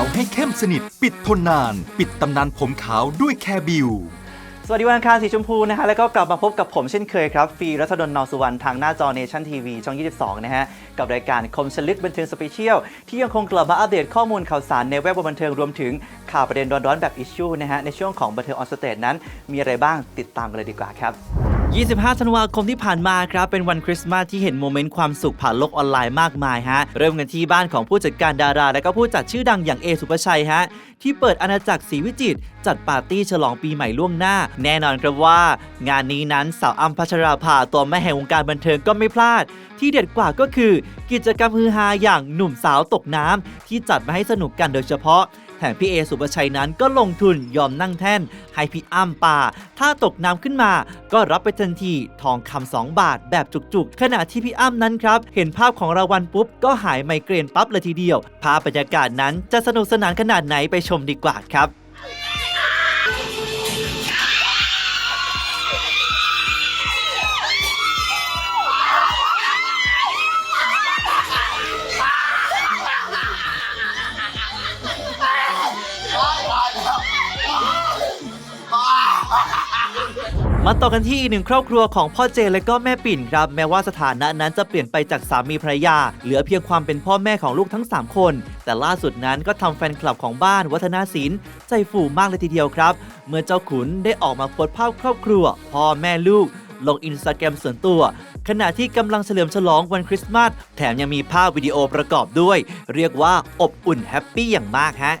าวให้เข้มสนิท ปิดทนนาน ปิดตำนานผมขาวด้วยแคบิวสวัสดีวันอังคารสีชมพูนะฮะแล้วก็กลับมาพบกับผมเช่นเคยครับฟรีรัศดลนอสุวรรณทางหน้าจอเนชั่นทีวีช่อง 22 นะฮะ กับรายการคมชลึกบันเทิงสเปเชียล ที่ยังคงกลับมาอัปเดตข้อมูลข่าวสารในแวดวงบันเทิงรวมถึงข่าวประเด็นร้อนๆแบบอิชชูนะฮะ ในช่วงของบันเทิงออนสเตทนั้นมีอะไรบ้างติดตามกันเลยดีกว่าครับ 25 ธันวาคมที่ผ่านมาครับ เป็นวันคริสต์มาสที่เห็นโมเมนต์ความสุขผ่านโลกออนไลน์มากมายฮะ เริ่มกันที่บ้านของผู้จัดการดารา และก็ผู้จัดชื่อดังอย่างเอสุภชัยฮะ ที่เปิดอาณาจักรศรีวิจิตรจัดปาร์ตี้ฉลองปีใหม่ล่วงหน้า แน่นอนครับว่า งานนี้นั้นสาวอัมพัชราภาตัวแม่แห่งวงการบันเทิงก็ไม่พลาด ที่เด็ดกว่าก็คือ กิจกรรมฮือฮาอย่างหนุ่มสาวตกน้ำที่จัดมาให้สนุกกันโดยเฉพาะ แถมพี่เอสุปชัยนั้นก็ลงทุนยอมนั่งแท่น ให้พี่อ้ำป่า ถ้าตกน้ำขึ้นมา ก็รับไปทันทีทองคำสองบาทแบบจุกๆ ขณะที่พี่อ้ำนั้นครับ เห็นภาพของรางวัลปุ๊บ ก็หายไมเกรนปั๊บเลยทีเดียว ภาพบรรยากาศนั้นจะสนุกสนานขนาดไหนไปชมดีกว่าครับ มาต่อกันที่อีกหนึ่งครอบครัวของพ่อเจและก็แม่ปิ่นครับ แม้ว่าสถานะนั้นจะเปลี่ยนไปจากสามีภรรยา เหลือเพียงความเป็นพ่อแม่ของลูกทั้ง 3 คน แต่ล่าสุดนั้นก็ทำแฟนคลับของบ้านวัฒนาศิลป์ใจฟูมากเลยทีเดียวครับ เมื่อเจ้าขุนได้ออกมาโพสต์ภาพครอบครัว พ่อแม่ลูก ลงอินสตาแกรมส่วนตัว ขณะที่กำลังเฉลิมฉลองวันคริสต์มาสแถมยังมีภาพวิดีโอประกอบด้วย เรียกว่าอบอุ่นแฮปปี้อย่างมากฮะ